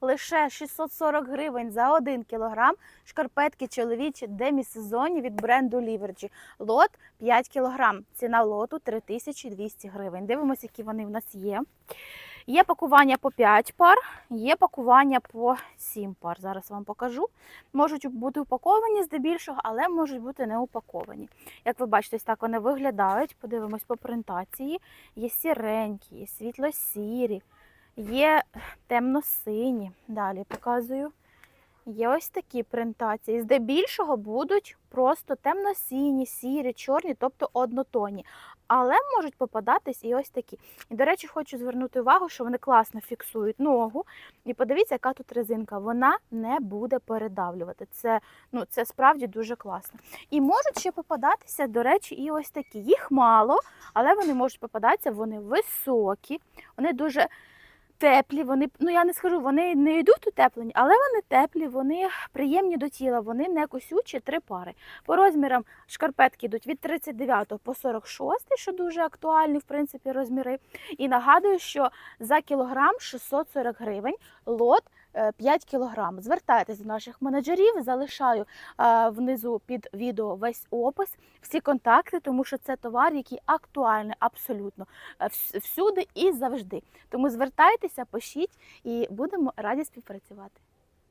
лише 640 гривень за 1 кілограм. Шкарпетки чоловічі демісезонні від бренду Ліверджі. Лот 5 кілограм. Ціна лоту 3200 гривень. Дивимося, які вони в нас є. Є пакування по 5 пар, є пакування по 7 пар. Зараз вам покажу. Можуть бути упаковані здебільшого, але можуть бути не упаковані. Як ви бачите, ось так вони виглядають. Подивимось по принтації. Є сіренькі, є світло-сірі, є темно-сині. Далі показую. Є ось такі принтації. Здебільшого будуть просто темно-сіні, сірі, чорні, тобто однотонні. Але можуть попадатись і ось такі. І, до речі, хочу звернути увагу, що вони класно фіксують ногу. І подивіться, яка тут резинка. Вона не буде передавлювати. Це, ну, це справді дуже класно. І можуть ще попадатися, до речі, і ось такі. Їх мало, але вони можуть попадатися, вони високі, вони дуже теплі. Вони, ну я не скажу, вони не йдуть утеплені, але вони теплі, вони приємні до тіла, вони не косючі, три пари. По розмірам шкарпетки йдуть від 39 по 46, що дуже актуальні, в принципі, розміри. І нагадую, що за кілограм 640 гривень лот. Е, 5 кілограм. Звертайтесь до наших менеджерів, залишаю е, внизу під відео весь опис, всі контакти, тому що це товар, який актуальний абсолютно е, всюди і завжди. Тому звертайтеся, пишіть і будемо раді співпрацювати.